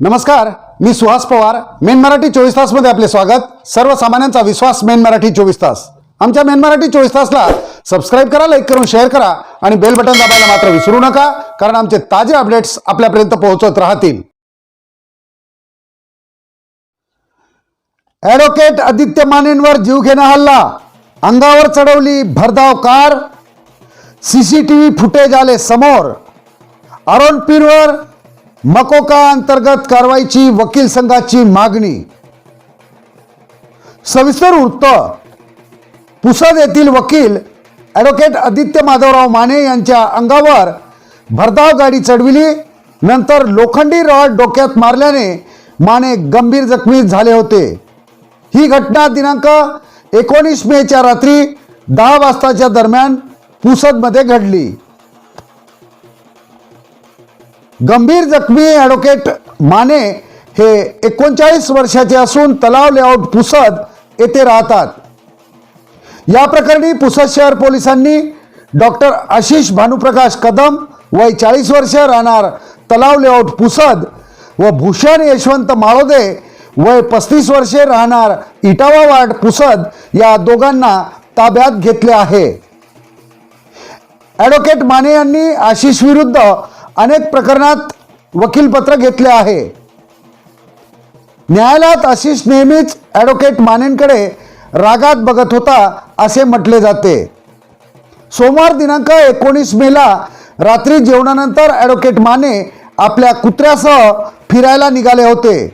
नमस्कार मी सुहास पवार. मेन मराठी चोवीस तासमध्ये आपले स्वागत. सर्वसामान्यांचा विश्वास मेन मराठी चोवीस तास. आमच्या मेन मराठी चोवीस तासला सबस्क्राईब करा लाईक करून शेअर करा आणि बेल बटन दाबायला मात्र विसरू नका कारण आमचे ताजे अपडेट्स आपल्यापर्यंत पोहोचत राहतील. ॲडव्होकेट आदित्य मानेंवर जीवघेणा हल्ला. अंगावर चढवली भरधाव कार. सीसीटीव्ही फुटेज आले समोर. आरोपींवर मकोका अंतर्गत कारवाईची वकील संघाची मागणी. सविस्तर वृत्त. पुसद येथील वकील ॲडव्होकेट आदित्य माधवराव माने यांच्या अंगावर भरधाव गाडी चढविली नंतर लोखंडी रॉड डोक्यात मारल्याने माने गंभीर जखमी झाले होते. ही घटना दिनांक एकोणीस मेच्या रात्री दहा वाजताच्या दरम्यान पुसदमध्ये घडली. गंभीर जखमी ॲडव्होकेट माने हे एकोणचाळीस वर्षाचे असून तलाव लेआउट पुसद येथे राहतात. या प्रकरणी पुसद शहर पोलिसांनी डॉक्टर आशिष भानुप्रकाश कदम वय चाळीस वर्ष राहणार तलाव लेआउट पुसद व भूषण यशवंत माळोदे वय पस्तीस वर्षे राहणार इटावा वार्ड पुसद या दोघांना ताब्यात घेतले आहे. ॲडव्होकेट माने यांनी आशिष विरुद्ध अनेक प्रकरणात वकीलपत्र घेतले आहे. न्यायालयात आशिष नेहमीच ॲडव्होकेट मानेंकडे रागात बघत होता असे म्हटले जाते. सोमवार दिनांक एकोणीस मेला रात्री जेवणानंतर ॲडव्होकेट माने आपल्या कुत्र्यासह फिरायला निघाले होते.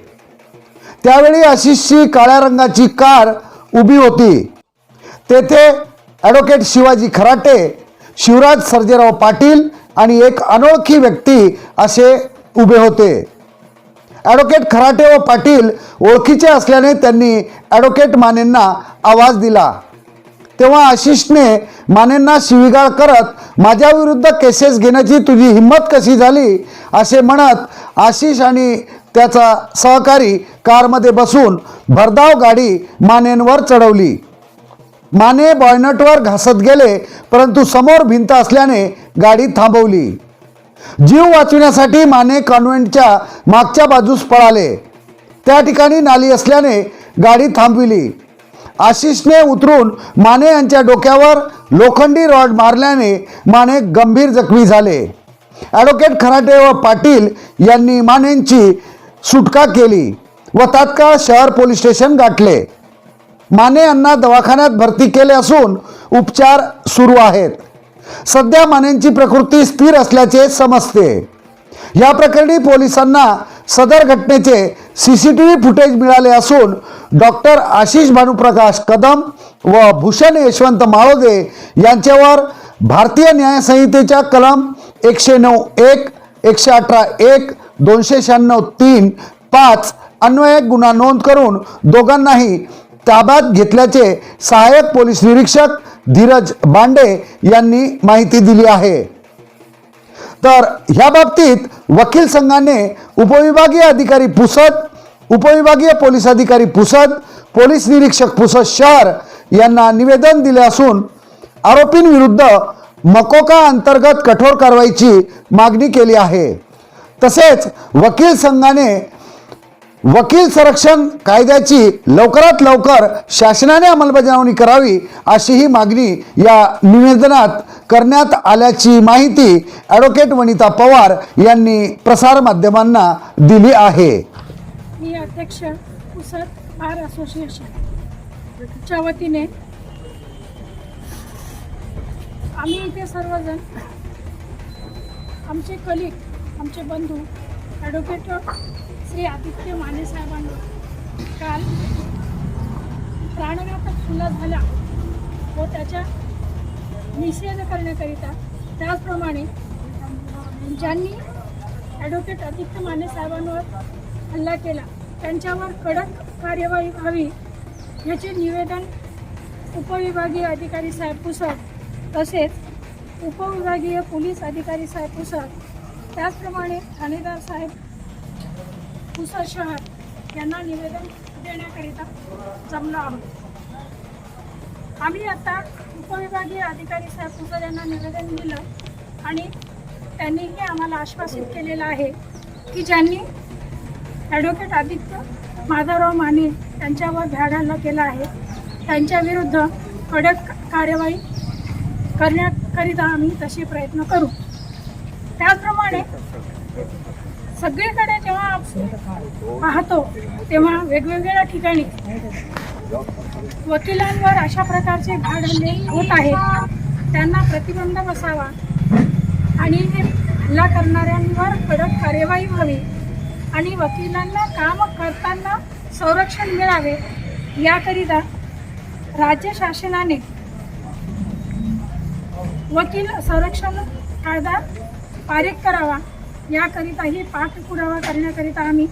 त्यावेळी आशिषची काळ्या रंगाची कार उभी होती. तेथे ॲडव्होकेट शिवाजी खराटे शिवराज सर्जेराव पाटील आणि एक अनोळखी व्यक्ती असे उभे होते. ॲडव्होकेट खराटे व पाटील ओळखीचे असल्याने त्यांनी ॲडव्होकेट मानेंना आवाज दिला. तेव्हा आशिषने मानेंना शिवीगाळ करत माझ्या विरुद्ध केसेस घेण्याची तुझी हिंमत कशी झाली? असे म्हणत आशिष आणि त्याचा सहकारी कारमध्ये बसून भरधाव गाडी मानेंवर चढवली. माने बॉयनटवर घासत गेले परंतु समोर भिंत असल्याने गाडी थांबवली. जीव वाचविण्यासाठी माने कॉन्व्हेंटच्या मागच्या बाजूस पळाले. त्या ठिकाणी नाली असल्याने गाडी थांबविली. आशिषने उतरून माने यांच्या डोक्यावर लोखंडी रॉड मारल्याने माने गंभीर जखमी झाले. ॲडव्होकेट खराटे व पाटील यांनी मानेंची सुटका केली व तात्काळ शहर पोलीस स्टेशन गाठले. माने यांना दवाखान्यात भरती केले असून उपचार सुरू आहेत. सध्या मानेंची प्रकृती स्थिर असल्याचे समजते. या प्रकरणी पोलिसांना सदर घटनेचे C C T V footage मिळाले असून डॉक्टर आशिष भानुप्रकाश कदम व भूषण यशवंत माळोदे यांच्यावर भारतीय न्यायसंहितेच्या कलम एकशे नऊ एक एकशे अठरा एक दोनशे शहाण्णव तीन पाच अन्वयक गुन्हा नोंद करून दोघांनाही ताब्यात घेतल्याचे सहाय्यक पोलीस निरीक्षक धीरज बांडे यांनी माहिती दिली आहे. तर ह्या बाबतीत वकील संघाने उपविभागीय अधिकारी पुसद उपविभागीय पोलीस अधिकारी पुसद पोलीस निरीक्षक पुसद शहर यांना निवेदन दिले असून आरोपींविरुद्ध मकोका अंतर्गत कठोर कारवाईची मागणी केली आहे. तसेच वकील संघाने वकील संरक्षण कायद्याची लवकरात लवकर शासनाने अंमलबजावणी करावी अशी ही मागणी या निवेदनात करण्यात आल्याची माहिती ॲडव्होकेट वनिता पवार यांनी प्रसारमाध्यमांना दिली आहे. मी अध्यक्ष पुसद बार असोसिएशनच्या वतीने आम्ही इथे सर्वजण आमचे कलिक आमचे बंधू ॲडव्होकेट श्री आदित्य माने साहेबांवर काल प्राणघातक खुला झाला व त्याच्या निषेध करण्याकरिता त्याचप्रमाणे ज्यांनी ॲडव्होकेट आदित्य माने साहेबांवर हल्ला केला त्यांच्यावर कडक कार्यवाही व्हावी याचे निवेदन उपविभागीय अधिकारी साहेब पुसद तसेच उपविभागीय पोलीस अधिकारी साहेब पुसद त्याचप्रमाणे ठाणेदार साहेब पुसा शहर यांना निवेदन देण्याकरिता जमलो आहोत. आम्ही आता उपविभागीय अधिकारी साहेब पुसद यांना निवेदन दिलं आणि त्यांनीही आम्हाला आश्वासित केलेलं आहे की ज्यांनी ॲडव्होकेट आदित्य माधवराव माने यांच्यावर भ्याड हल्ला केला आहे त्यांच्या विरुद्ध कडक कार्यवाही करण्याकरिता आम्ही तसे प्रयत्न करू. त्याचप्रमाणे सगळीकडे जेव्हा पाहतो तेव्हा वेगवेगळ्या ठिकाणी वकिलांवर अशा प्रकारचे भाड हल्ले होत आहेत. त्यांना प्रतिबंध बसावा. आणि हे हल्ला करणाऱ्यांवर कडक कार्यवाही व्हावी. आणि वकिलांना काम करताना संरक्षण मिळावे. याकरिता राज्य शासनाने वकील संरक्षण कायदा पारित करावा. याकरिताही पाठपुरावा करण्याकरिता आम्ही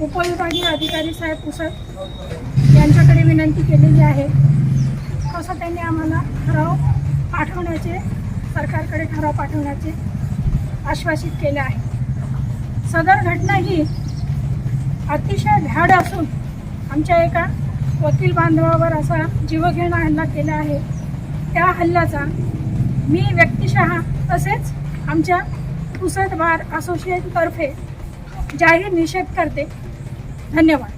उपविभागीय अधिकारी साहेब पुसद यांच्याकडे विनंती केलेली आहे. तसं त्यांनी आम्हाला ठराव पाठवण्याचे सरकारकडे ठराव पाठवण्याचे आश्वासित केले आहे. सदर घटना ही अतिशय भ्याड असून आमच्या एका वकील बांधवावर असा जीवघेणा हल्ला केला आहे. त्या हल्ल्याचा मी व्यक्तिशः तसेच आमच्या पुसद बार असोसिएशनतर्फे जाहीर निषेध करते. धन्यवाद.